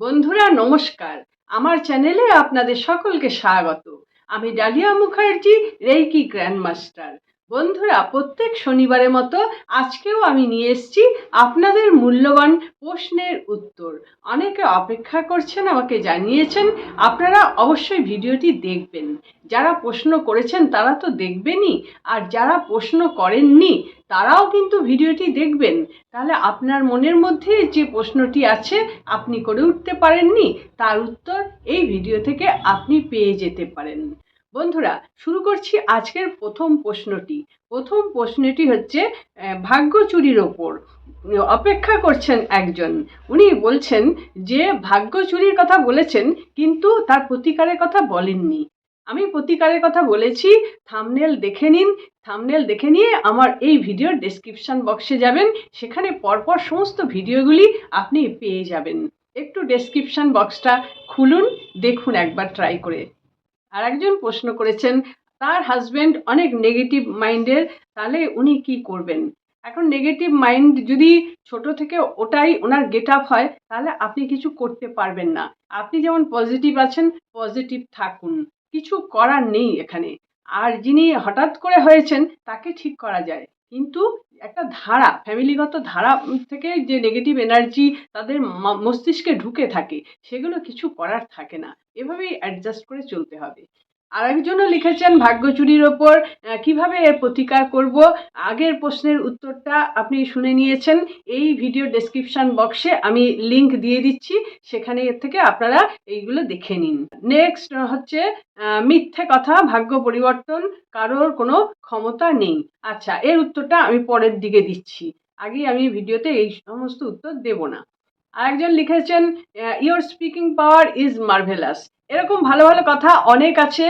বন্ধুরা, নমস্কার। আমার চ্যানেলে আপনাদের সকলকে স্বাগত। আমি ডালিয়া মুখার্জি, রেইকি গ্র্যান্ডমাস্টার। বন্ধুরা, প্রত্যেক শনিবারের মতো আজকেও আমি নিয়ে এসেছি আপনাদের মূল্যবান প্রশ্নের উত্তর। অনেকে অপেক্ষা করছেন, আমাকে জানিয়েছেন, আপনারা অবশ্যই ভিডিওটি দেখবেন। যারা প্রশ্ন করেছেন, তারা তো দেখবেনই। আর যারা প্রশ্ন করেননি তারাও কিন্তু ভিডিওটি দেখবেন। তাহলে আপনার মনের মধ্যে যে প্রশ্নটি আছে, আপনি করে উঠতে পারেননি, তার উত্তর এই ভিডিও থেকে আপনি পেয়ে যেতে পারেন। বন্ধুরা, শুরু করছি আজকের প্রথম প্রশ্নটি। প্রথম প্রশ্নটি হচ্ছে ভাগ্য চুরির ওপর। অপেক্ষা করছেন একজন। উনি বলছেন যে, ভাগ্য চুরির কথা বলেছেন, কিন্তু তার প্রতিকারের কথা বলেননি। আমি প্রতিকারের কথা বলেছি থামনেল দেখে নিন থামনেল দেখে নিয়ে আমার এই ভিডিওর ডেসক্রিপশন বক্সে যাবেন, সেখানে পরপর সমস্ত ভিডিওগুলি আপনি পেয়ে যাবেন। একটু ডেসক্রিপশন বক্সটা খুলুন, দেখুন একবার ট্রাই করে। আর একজন প্রশ্ন করেছেন, তার হাজব্যান্ড অনেক নেগেটিভ মাইন্ডের তাহলে উনি কি করবেন? এখন নেগেটিভ মাইন্ড যদি ছোট থেকে ওটাই ওনার গেট আপ হয়, তাহলে আপনি কিছু করতে পারবেন না। আপনি যেমন পজিটিভ আছেন পজিটিভ থাকুন। কিছু করার নেই এখানে। আর যিনি হঠাৎ করে হয়েছেন, তাকে ঠিক করা যায়। কিন্তু একটা ধারা, ফ্যামিলিগত ধারা থেকে যে নেগেটিভ এনার্জি তাদের মস্তিষ্কে ঢুকে থাকে, সেগুলো কিছু করার থাকে না। এভাবেই অ্যাডজাস্ট করে চলতে হবে। আর একজনও লিখেছেন ভাগ্যচুরির ওপর কীভাবে এর প্রতিকার করব? আগের প্রশ্নের উত্তরটা আপনি শুনে নিয়েছেন, এই ভিডিও ডেসক্রিপশন বক্সে আমি লিংক দিয়ে দিচ্ছি, সেখানে এর থেকে আপনারা এইগুলো দেখে নিন। নেক্সট হচ্ছে মিথ্যে কথা, ভাগ্য পরিবর্তন, কারোর কোনো ক্ষমতা নেই। আচ্ছা এর উত্তরটা আমি পরের দিকে দিচ্ছি। আগে আমি ভিডিওতে এই সমস্ত উত্তর দেব না। আরেকজন লিখেছেন your speaking power is marvellous এরকম ভালো ভালো কথা অনেক আছে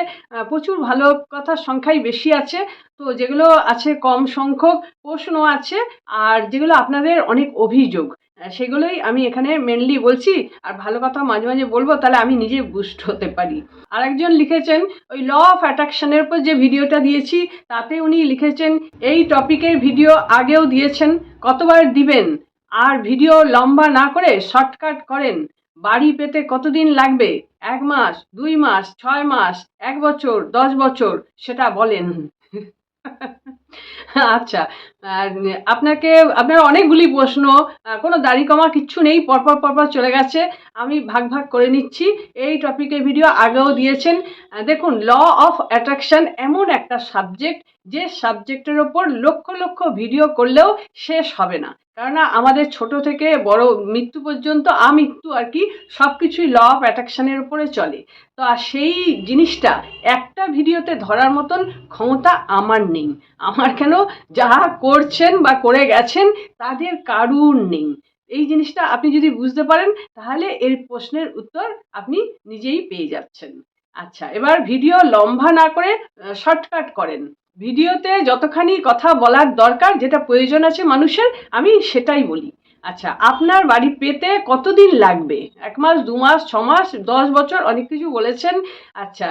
প্রচুর ভালো কথার সংখ্যাই বেশি আছে। তো যেগুলো আছে কম সংখ্যক প্রশ্ন আছে, আর যেগুলো আপনাদের অনেক অভিযোগ সেগুলোই আমি এখানে মেনলি বলছি। আর ভালো কথা মাঝে মাঝে বলব, তাহলে আমি নিজে বুস্ট হতে পারি। আর একজন লিখেছেন, ওই ল অফ অ্যাট্রাকশনের উপর যে ভিডিওটা দিয়েছি, তাতে উনি লিখেছেন, এই টপিকের ভিডিও আগেও দিয়েছেন, কতবার দিবেন? আর ভিডিও লম্বা না করে শর্টকাট করেন। বাড়ি পেতে কতদিন লাগবে? এক মাস, দুই মাস, ছয় মাস, এক বছর, দশ বছর, সেটা বলেন। আচ্ছা আপনাকে, আপনার অনেকগুলি প্রশ্ন কোনো দাড়ি কমা কিচ্ছু নেই, পরপর পরপর চলে গেছে। আমি ভাগ ভাগ করে নিচ্ছি। এই টপিকের ভিডিও আগেও দিয়েছেন। দেখুন, ল অফ অ্যাট্রাকশন এমন একটা সাবজেক্ট, যে সাবজেক্টের ওপর লক্ষ লক্ষ ভিডিও করলেও শেষ হবে না। কেননা আমাদের ছোট থেকে বড় মৃত্যু পর্যন্ত আমৃত্যু আর কি সব কিছুই ল অফ অ্যাট্রাকশনের উপরে চলে। তো আর সেই জিনিসটা একটা ভিডিওতে ধরার মতন ক্ষমতা আমার নেই। আমার কেন যারা করছেন বা করে গেছেন তাদের কারুর নেই। এই জিনিসটা আপনি যদি বুঝতে পারেন, তাহলে এর প্রশ্নের উত্তর আপনি নিজেই পেয়ে যাচ্ছেন। আচ্ছা এবার ভিডিও লম্বা না করে শর্টকাট করেন। ভিডিওতে যতখানি কথা বলার দরকার, যেটা প্রয়োজন আছে মানুষের, আমি সেটাই বলি। আচ্ছা আপনার বাড়ি পেতে কতদিন লাগবে? এক মাস, দু মাস, ছ মাস, দশ বছর, অনেক কিছু বলেছেন। আচ্ছা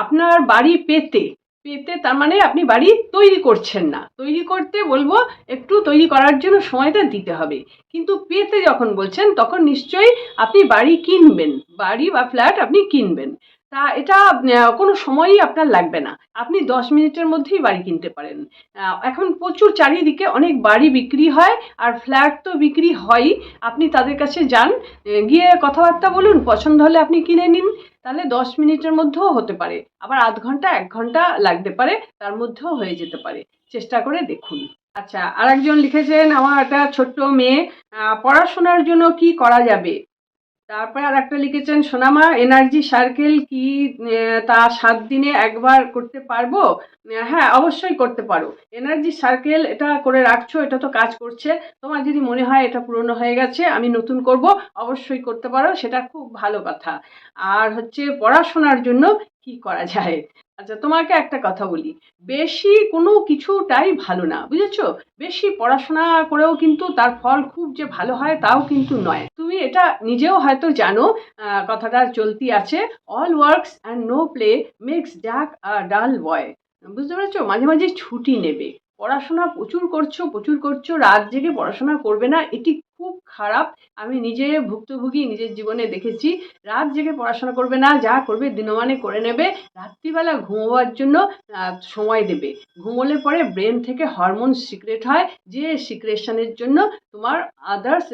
আপনার বাড়ি পেতে পেতে তার মানে আপনি বাড়ি তৈরি করছেন না। তৈরি করতে বলব, একটু তৈরি করার জন্য সময়টা দিতে হবে। কিন্তু পেতে যখন বলছেন, তখন নিশ্চয়ই আপনি বাড়ি কিনবেন। বাড়ি বা ফ্ল্যাট আপনি কিনবেন। তা এটা কোনো সময়ই আপনার লাগবে না। আপনি দশ মিনিটের মধ্যেই বাড়ি কিনতে পারেন। এখন প্রচুর চারিদিকে অনেক বাড়ি বিক্রি হয় আর ফ্ল্যাট তো বিক্রি হয়ই। আপনি তাদের কাছে যান গিয়ে কথাবার্তা বলুন, পছন্দ হলে আপনি কিনে নিন। তাহলে দশ মিনিটের মধ্যেও হতে পারে। আবার আধ ঘণ্টা, এক ঘণ্টা লাগতে পারে, তার মধ্যেও হয়ে যেতে পারে। চেষ্টা করে দেখুন। আচ্ছা আরেকজন লিখেছেন, আমার একটা ছোট্ট মেয়ে পড়াশোনার জন্য কি করা যাবে? তারপরে আর একটা লিখেছেন, সোনামা এনার্জি সার্কেল কি তা সাত দিনে একবার করতে পারব? হ্যাঁ অবশ্যই করতে পারো। এনার্জি সার্কেল এটা করে রাখছো, এটা তো কাজ করছে। তোমার যদি মনে হয় এটা পুরনো হয়ে গেছে, আমি নতুন করব, অবশ্যই করতে পারো, সেটা খুব ভালো কথা। আর হচ্ছে পড়াশোনার জন্য কি করা যায়? আচ্ছা তোমাকে একটা কথা বলি। বেশি কোনো কিছুটাই ভালো না, বুঝেছ? বেশি পড়াশোনা করেও কিন্তু তার ফল খুব যে ভালো হয় তাও কিন্তু নয়। তুমি এটা নিজেও হয়তো জানো কথাটা চলতি আছে all works and no play makes Jack dull boy বুঝতে পেরেছ? মাঝে মাঝে ছুটি নেবে। পড়াশোনা প্রচুর করছ প্রচুর করছ, রাত জেগে পড়াশোনা করবে না, এটি খুব খারাপ। আমি নিজে ভুক্তভোগী, নিজের জীবনে দেখেছি। রাত জেগে পড়াশোনা করবে না, যা করবে দিনমানে করে নেবে। রাত্রিবেলা ঘুমোবার জন্য সময় দেবে। ঘুমোলে পরে ব্রেন থেকে হরমোন সিক্রেট হয়, যে সিক্রেশনের জন্য তোমার আদার্স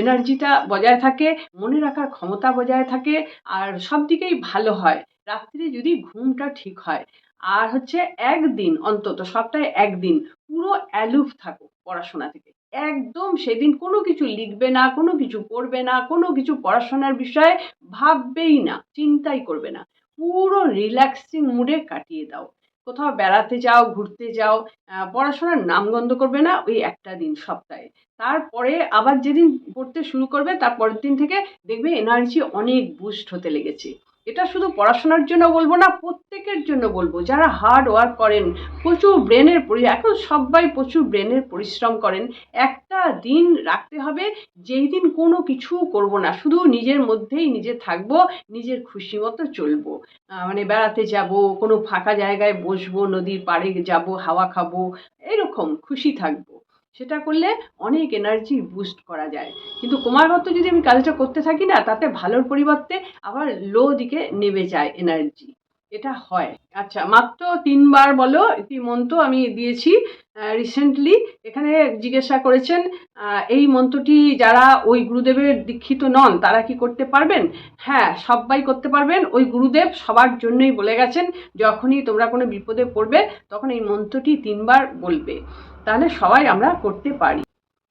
এনার্জিটা বজায় থাকে, মনে রাখার ক্ষমতা বজায় থাকে, আর সব দিকেই ভালো হয়। রাত্রে যদি ঘুমটা ঠিক হয়, আর হচ্ছে একদিন অন্তত, সপ্তাহে একদিন পুরো অ্যালুফ থাকো পড়াশোনা থেকে। একদম সেদিন কোনো কিছু লিখবে না, কোনো কিছু পড়বে না, কোনো কিছু পড়াশোনার বিষয়ে ভাববেই না, চিন্তাই করবে না। পুরো রিল্যাক্সিং মুডে কাটিয়ে দাও। কোথাও বেড়াতে যাও, ঘুরতে যাও পড়াশোনার নামগন্ধ করবে না ওই একটা দিন সপ্তাহে। তারপরে আবার যেদিন পড়তে শুরু করবে, তার পরের দিন থেকে দেখবে এনার্জি অনেক বুস্ট হতে লেগেছে। এটা শুধু পড়াশোনার জন্য বলব না, প্রত্যেকের জন্য বলব। যারা হার্ড ওয়ার্ক করেন, প্রচুর ব্রেনের পরি এখন সবাই প্রচুর ব্রেনের পরিশ্রম করেন। একটা দিন রাখতে হবে, যেই দিন কোনো কিছু করব না, শুধু নিজের মধ্যেই নিজে থাকব, নিজের খুশি মতো চলবো। মানে বেড়াতে যাব, কোনো ফাঁকা জায়গায় বসবো, নদীর পাড়ে যাব, হাওয়া খাব, এরকম খুশি থাকব। সেটা করলে অনেক এনার্জি বুস্ট করা যায়। কিন্তু ক্রমাগত যদি আমি কাজটা করতে থাকি না, তাতে ভালোর পরিবর্তে আবার লো দিকে নেমে যায় এনার্জি এটা হয়। আচ্ছা মাত্র তিনবার বলো একটি মন্ত্র আমি দিয়েছি রিসেন্টলি এখানে জিজ্ঞাসা করেছেন এই মন্ত্রটি যারা ওই গুরুদেবের দীক্ষিত নন, তারা কি করতে পারবেন? হ্যাঁ সবাই করতে পারবেন। ওই গুরুদেব সবার জন্যই বলে গেছেন, যখনই তোমরা কোনো বিপদে পড়বে, তখন এই মন্ত্রটি তিনবার বলবে। তাহলে সবাই আমরা করতে পারি।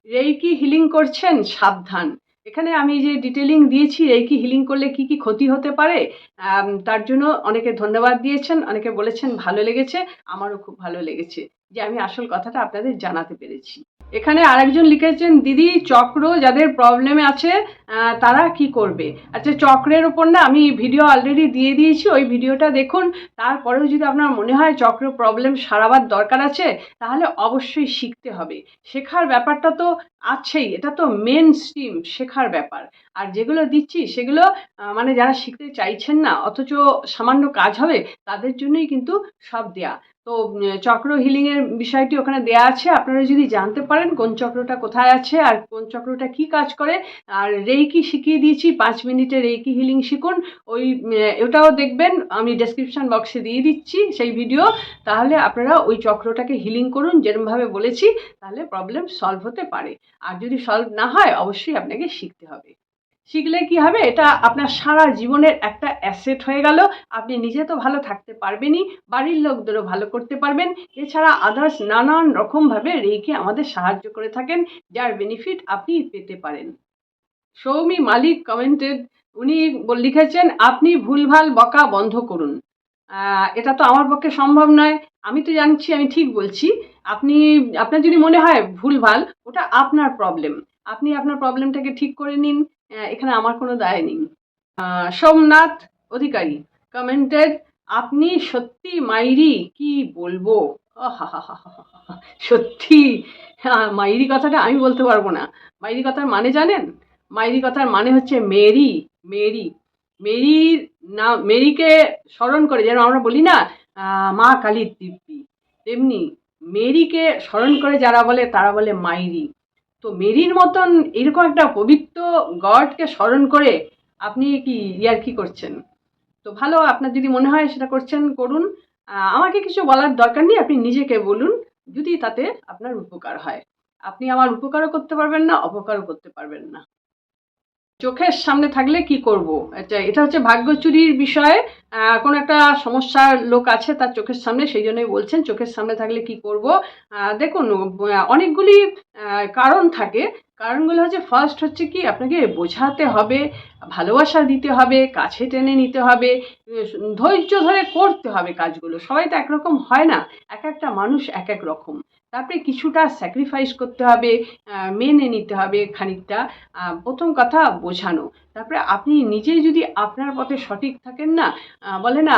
রেইকি হিলিং করছেন, সাবধান। এখানে আমি যে ডিটেলিং দিয়েছি রেকি হিলিং করলে কি কি ক্ষতি হতে পারে তার জন্য অনেকে ধন্যবাদ দিয়েছেন, অনেকে বলেছেন ভালো লেগেছে, আমারও খুব ভালো লেগেছে। যে আমি আসল কথাটা আপনাদের জানাতে পেরেছি। এখানে আরেকজন লিখেছেন, দিদি, চক্র যাদের প্রবলেমে আছে তারা কি করবে? আচ্ছা চক্রের ওপর না আমি ভিডিও অলরেডি দিয়ে দিয়েছি, ওই ভিডিওটা দেখুন। তারপরেও যদি আপনার মনে হয় চক্র প্রবলেম সারাবার দরকার আছে, তাহলে অবশ্যই শিখতে হবে। শেখার ব্যাপারটা তো আছেই, এটা তো মেন স্ট্রিম শেখার ব্যাপার। আর যেগুলো দিচ্ছি, সেগুলো মানে যারা শিখতে চাইছেন না, অথচ সামান্য কাজ হবে, তাদের জন্যই কিন্তু সব দেয়া। তো চক্র হিলিংয়ের বিষয়টি ওখানে দেয়া আছে। আপনারা যদি জানতে পারেন কোন চক্রটা কোথায় আছে আর কোন চক্রটা কি কাজ করে, আর রেইকি শিখিয়ে দিয়েছি, পাঁচ মিনিটে রেইকি হিলিং শিখুন। ওই ওটাও দেখবেন, আমি ডেসক্রিপশন বক্সে দিয়ে দিচ্ছি সেই ভিডিও তাহলে আপনারা ওই চক্রটাকে হিলিং করুন, যেরমভাবে বলেছি, তাহলে প্রবলেম সলভ হতে পারে। আর যদি সলভ না হয়, অবশ্যই আপনাকে শিখতে হবে। শিখলে কি হবে? এটা আপনার সারা জীবনের একটা অ্যাসেট হয়ে গেল। আপনি নিজে তো ভালো থাকতে পারবেনই, বাড়ির লোকদেরও ভালো করতে পারবেন। এছাড়া আদার্স নানান রকমভাবে রেখে আমাদের সাহায্য করে থাকেন, যার বেনিফিট আপনি পেতে পারেন। সৌমি মালিক কমেন্টেড উনি লিখেছেন, আপনি ভুলভাল বকা বন্ধ করুন। এটা তো আমার পক্ষে সম্ভব নয়। আমি তো জানছি, আমি ঠিক বলছি। আপনি, আপনার যদি মনে হয় ভুলভাল, ওটা আপনার প্রবলেম আপনি আপনার প্রবলেমটাকে ঠিক করে নিন। এখানে আমার কোনো দায় নেই। সোমনাথ অধিকারী কমেন্টেড আপনি সত্যি মাইরি? কি বলব? সত্যি? হ্যাঁ, মাইরি কথাটা আমি বলতে পারব না। মাইরি কথার মানে জানেন? মাইরি কথার মানে হচ্ছে মেরি মেরি। মেরির না মেরিকে স্মরণ করে যেন আমরা বলি না মা কালীর দিব্যি। তেমনি মেরিকে স্মরণ করে যারা বলে তারা বলে মাইরি। তো মেরির মতন এরকম একটা পবিত্র গডকে স্মরণ করে আপনি কি ইয়ার কি করছেন? তো ভালো, আপনার যদি মনে হয় সেটা করছেন, করুন। আমাকে কিছু বলার দরকার নেই, আপনি নিজেকে বলুন, যদি তাতে আপনার উপকার হয়। আপনি আমার উপকারও করতে পারবেন না, অপকারও করতে পারবেন না। চোখের সামনে থাকলে কি করব? আচ্ছা এটা হচ্ছে ভাগ্য চুরির বিষয়ে কোনো একটা সমস্যার লোক আছে তার চোখের সামনে, সেই জন্যই বলছেন, চোখের সামনে থাকলে কি করব? দেখুন অনেকগুলি কারণ থাকে কারণগুলো হচ্ছে ফার্স্ট হচ্ছে কি, আপনাকে বোঝাতে হবে, ভালোবাসা দিতে হবে, কাছে টেনে নিতে হবে, ধৈর্য ধরে করতে হবে কাজগুলো। সবাই তো একরকম হয় না, এক একটা মানুষ এক এক রকম। তারপরে কিছুটা স্যাক্রিফাইস করতে হবে মেনে নিতে হবে খানিকটা প্রথম কথা বোঝানো। তারপরে আপনি নিজেই যদি আপনার পথে সঠিক থাকেন না বলে না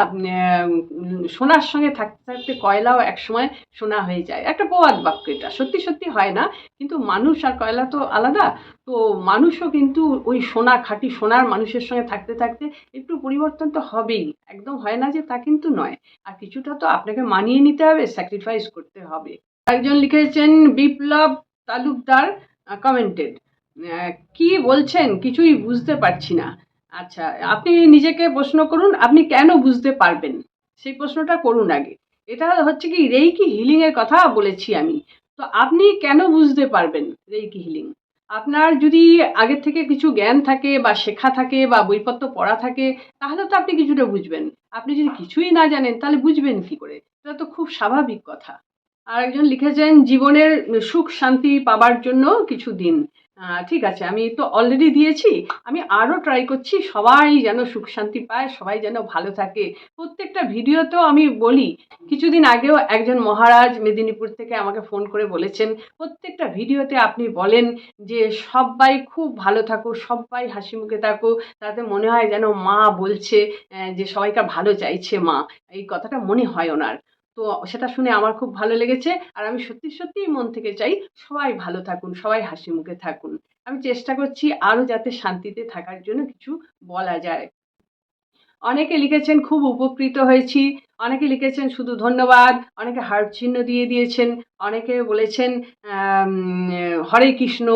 সোনার সঙ্গে থাকতে থাকতে কয়লাও একসময় সোনা হয়ে যায়। একটা প্রবাদ বাক্য এটা। সত্যি সত্যি হয় না, কিন্তু মানুষ আর কয়লা তো আলাদা। তো মানুষও কিন্তু ওই সোনা খাঁটি সোনার মানুষের সঙ্গে থাকতে থাকতে একটু পরিবর্তন তো হবেই। একদম হয় না যে তা কিন্তু নয়। আর কিছুটা তো আপনাকে মানিয়ে নিতে হবে স্যাক্রিফাইস করতে হবে। একজন লিখেছেন, বিপ্লব তালুকদার কমেন্টেড কি বলছেন? কিছুই বুঝতে পারছি না। আচ্ছা আপনি নিজেকে প্রশ্ন করুন, আপনি কেন বুঝতে পারবেন? সেই প্রশ্নটা করুন আগে। এটা হচ্ছে কি, রেইকি হিলিং এর কথা বলেছি আমি। তো আপনি কেন বুঝতে পারবেন রেইকি হিলিং? আপনার যদি আগের থেকে কিছু জ্ঞান থাকে বা শেখা থাকে বা বইপত্র পড়া থাকে, তাহলে তো আপনি কিছুটা বুঝবেন। আপনি যদি কিছুই না জানেন, তাহলে বুঝবেন কি করে? এটা তো খুব স্বাভাবিক কথা। আর একজন লিখেছেন, জীবনের সুখ শান্তি পাবার জন্য কিছু দিন। ঠিক আছে, আমি তো অলরেডি দিয়েছি। আমি আরও ট্রাই করছি, সবাই যেন সুখ শান্তি পায়, সবাই যেন ভালো থাকে। প্রত্যেকটা ভিডিওতেও আমি বলি, কিছুদিন আগেও একজন মহারাজ মেদিনীপুর থেকে আমাকে ফোন করে বলেছেন, প্রত্যেকটা ভিডিওতে আপনি বলেন যে সবাই খুব ভালো থাকো সবাই হাসি মুখে থাকো, তাতে মনে হয় যেন মা বলছে যে সবাইকার ভালো চাইছে মা। এই কথাটা মনে হয় ওনার। তো সেটা শুনে আমার খুব ভালো লেগেছে। আর আমি সত্যি সত্যিই মন থেকে চাই সবাই ভালো থাকুন, সবাই হাসি মুখে থাকুন। আমি চেষ্টা করছি আরও যাতে শান্তিতে থাকার জন্য কিছু বলা যায়। অনেকে লিখেছেন, খুব উপকৃত হয়েছি। অনেকে লিখেছেন, শুধু ধন্যবাদ। অনেকে হার্ট চিহ্ন দিয়ে দিয়েছেন। অনেকে বলেছেন হরে কৃষ্ণ।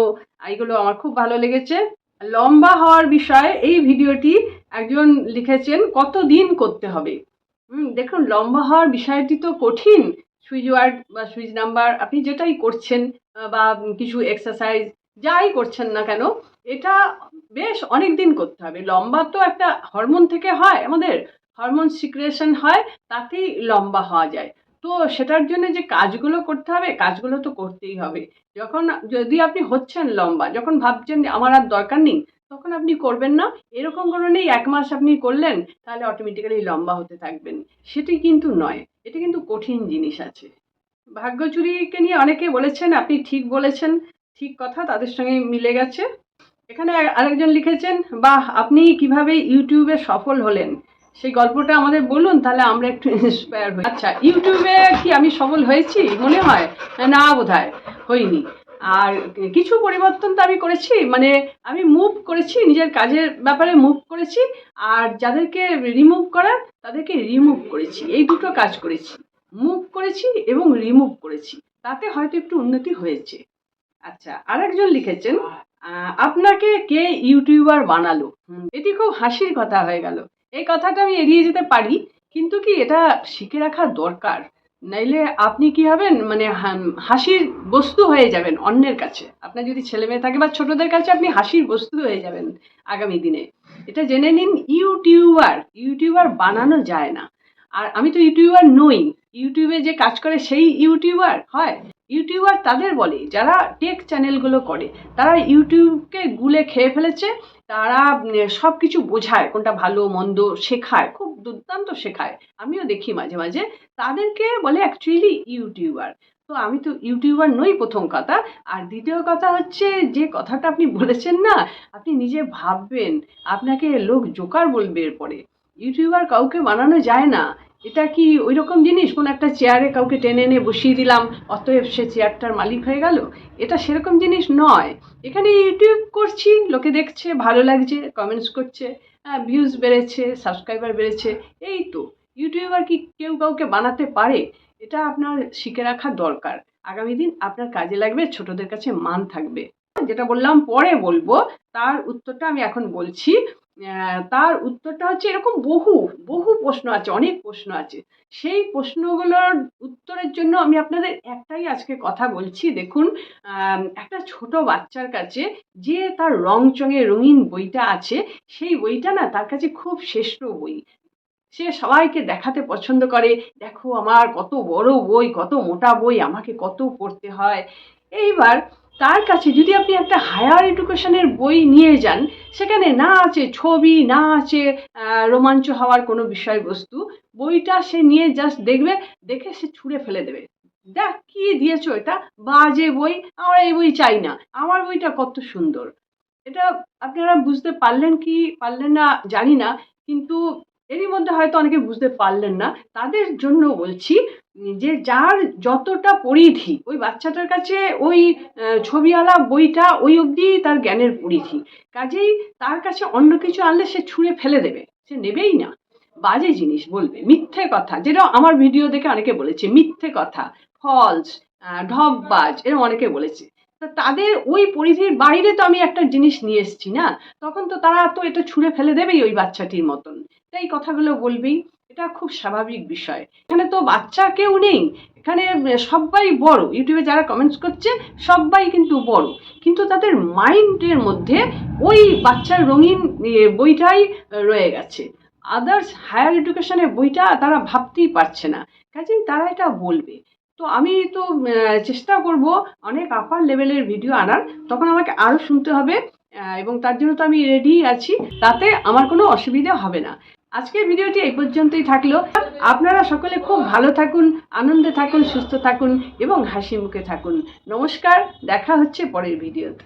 এইগুলো আমার খুব ভালো লেগেছে। লম্বা হওয়ার বিষয়ে, এই ভিডিওটি একজন লিখেছেন কত দিন করতে হবে? হুম, দেখুন, লম্বা হওয়ার বিষয়টি তো কঠিন। সুইচ ওয়ার্ড বা সুইচ নাম্বার আপনি যেটাই করছেন বা কিছু এক্সারসাইজ যাই করছেন না কেন, এটা বেশ অনেক দিন করতে হবে। লম্বা তো একটা হরমোন থেকে হয়, আমাদের হরমোন সিক্রেশন হয়, তাতেই লম্বা হওয়া যায়। তো সেটার জন্য যে কাজগুলো করতে হবে, কাজগুলো তো করতেই হবে। যখন যদি আপনি হচ্ছেন লম্বা, যখন ভাবছেন যে আমার আর দরকার নেই তখন আপনি করবেন না। এরকম কোনো নেই এক মাস আপনি করলেন, তাহলে অটোমেটিক্যালি লম্বা হতে থাকবেন। সেটি কিন্তু নয়, এটা কিন্তু কঠিন জিনিস আছে। ভাগ্যচুরিকে নিয়ে অনেকে বলেছেন, আপনি ঠিক বলেছেন, ঠিক কথা, তাদের সঙ্গে মিলে গেছে। এখানে আরেকজন লিখেছেন, বাহ, আপনি কীভাবে ইউটিউবে সফল হলেন? সেই গল্পটা আমাদের বলুন, তাহলে আমরা একটু ইন্সপায়ার হই। আচ্ছা ইউটিউবে কি আমি সফল হয়েছি? মনে হয়? না বোধ হয় হইনি আর কিছু পরিবর্তন তো আমি করেছি মানে আমি মুভ করেছি, নিজের কাজের ব্যাপারে মুভ করেছি, আর যাদেরকে রিমুভ করার, তাদেরকে রিমুভ করেছি, এই দুটো কাজ করেছি। মুভ করেছি এবং রিমুভ করেছি, তাতে হয়তো একটু উন্নতি হয়েছে। আচ্ছা আরেকজন লিখেছেন আপনাকে কে ইউটিউবার বানালো? এটি খুব হাসির কথা হয়ে গেল। এই কথাটা আমি এড়িয়ে যেতে পারি, কিন্তু কি এটা শিখে রাখা দরকার? নাইলে আপনি কি হবেন? মানে হাসির বস্তু হয়ে যাবেন অন্যের কাছে। আপনার যদি ছেলে মেয়ে থাকে বা ছোটদের কাছে আপনি হাসির বস্তু হয়ে যাবেন আগামী দিনে। এটা জেনে নিন, ইউটিউবার ইউটিউবার বানানো যায় না। আর আমি তো ইউটিউবার নই। ইউটিউবে যে কাজ করে সেই ইউটিউবার হয়। ইউটিউবার তাদের বলে, যারা টেক চ্যানেলগুলো করে, তারা ইউটিউবকে গুলে খেয়ে ফেলেছে। তারা সব কিছু বোঝায়, কোনটা ভালো, মন্দ শেখায়, খুব দুর্দান্ত শেখায়। আমিও দেখি মাঝে মাঝে, তাদেরকে বলে অ্যাকচুয়ালি ইউটিউবার। তো আমি তো ইউটিউবার নই প্রথম কথা, আর দ্বিতীয় কথা হচ্ছে যে কথাটা আপনি বলেছেন না, আপনি নিজে ভাববেন, আপনাকে লোক জোকার বলবে এরপরে। ইউটিউবার কাউকে বানানো যায় না এটা কি ওই রকম জিনিস? কোন একটা চেয়ারে কাউকে টেনে এনে বসিয়ে দিলাম, অতএব সে চেয়ারটার মালিক হয়ে গেল? এটা সেরকম জিনিস নয়। এখানে ইউটিউব করছি, লোকে দেখছে, ভালো লাগছে কমেন্টস করছে হ্যাঁ ভিউজ বেড়েছে সাবস্ক্রাইবার বেড়েছে, এই তো। ইউটিউবার কি কেউ কাউকে বানাতে পারে? এটা আপনার শিখে রাখা দরকার। আগামী দিন আপনার কাজে লাগবে, ছোটদের কাছে মান থাকবে। যেটা বললাম, পরে বলব, তার উত্তরটা আমি এখন বলছি। তার উত্তরটা হচ্ছে এরকম বহু বহু প্রশ্ন আছে, অনেক প্রশ্ন আছে। সেই প্রশ্নগুলোর উত্তরের জন্য আমি আপনাদের একটাই আজকে কথা বলছি, দেখুন একটা ছোট বাচ্চার কাছে যে তার রং চঙে রঙিন বইটা আছে, সেই বইটা না তার কাছে খুব শ্রেষ্ঠ বই। সে সবাইকে দেখাতে পছন্দ করে, দেখো আমার কত বড় বই, কত মোটা বই, আমাকে কত পড়তে হয়। এইবার তার কাছে যদি আপনি একটা হায়ার এডুকেশনের বই নিয়ে যান, সেখানে না আছে ছবি, না আছে রোমাঞ্চ হওয়ার কোনো বিষয়বস্তু, বইটা সে নিয়ে জাস্ট দেখবে, দেখে সে ছুঁড়ে ফেলে দেবে। দেখ, কি দিয়েছ এটা? বাজে বই, আমার এই বই চাই না। আমার বইটা কত সুন্দর। এটা আপনারা বুঝতে পারলেন কি, পারলেন না জানি না, কিন্তু এরই মধ্যে হয়তো অনেকে বুঝতে পারলেন না। তাদের জন্য বলছি যে যার যতটা পরিধি, ওই বাচ্চাটার কাছে ওই ছবিওয়ালা বইটা ওই অবধি তার জ্ঞানের পরিধি। কাজেই তার কাছে অন্য কিছু আনলে সে ছুঁড়ে ফেলে দেবে, সে নেবেই না। বাজে জিনিস বলবে, মিথ্যে কথা, যেটা আমার ভিডিও দেখে অনেকে বলেছে, মিথ্যে কথা ফলস ঢপবাজ এরকম অনেকে বলেছে। তা তাদের ওই পরিধির বাইরে তো আমি একটা জিনিস নিয়ে এসেছি না, তখন তো তারা তো এটা ছুঁড়ে ফেলে দেবেই ওই বাচ্চাটির মতন। তাই কথাগুলো বলবেই। এটা খুব স্বাভাবিক বিষয়। এখানে তো বাচ্চা কেউ নেই। এখানে সবাই বড়। ইউটিউবে যারা কমেন্টস করছে সবাই কিন্তু বড়। কিন্তু তাদের মাইন্ডের মধ্যে ওই বাচ্চার রঙিন বইটাই রয়ে গেছে। আদার্স হায়ার এডুকেশনের বইটা তারা ভাবতেই পারছে না। কাজেই তারা এটা বলবে। তো আমি তো চেষ্টা করব অনেক আপার লেভেলের ভিডিও আনার। তখন আমাকে আরও শুনতে হবে এবং তার জন্য তো আমি রেডি আছি। তাতে আমার কোনো অসুবিধা হবে না। আজকের ভিডিওটি এই পর্যন্তই থাকল। আপনারা সকলে খুব ভালো থাকুন, আনন্দে থাকুন, সুস্থ থাকুন এবং হাসি মুখে থাকুন। নমস্কার, দেখা হচ্ছে পরের ভিডিওতে।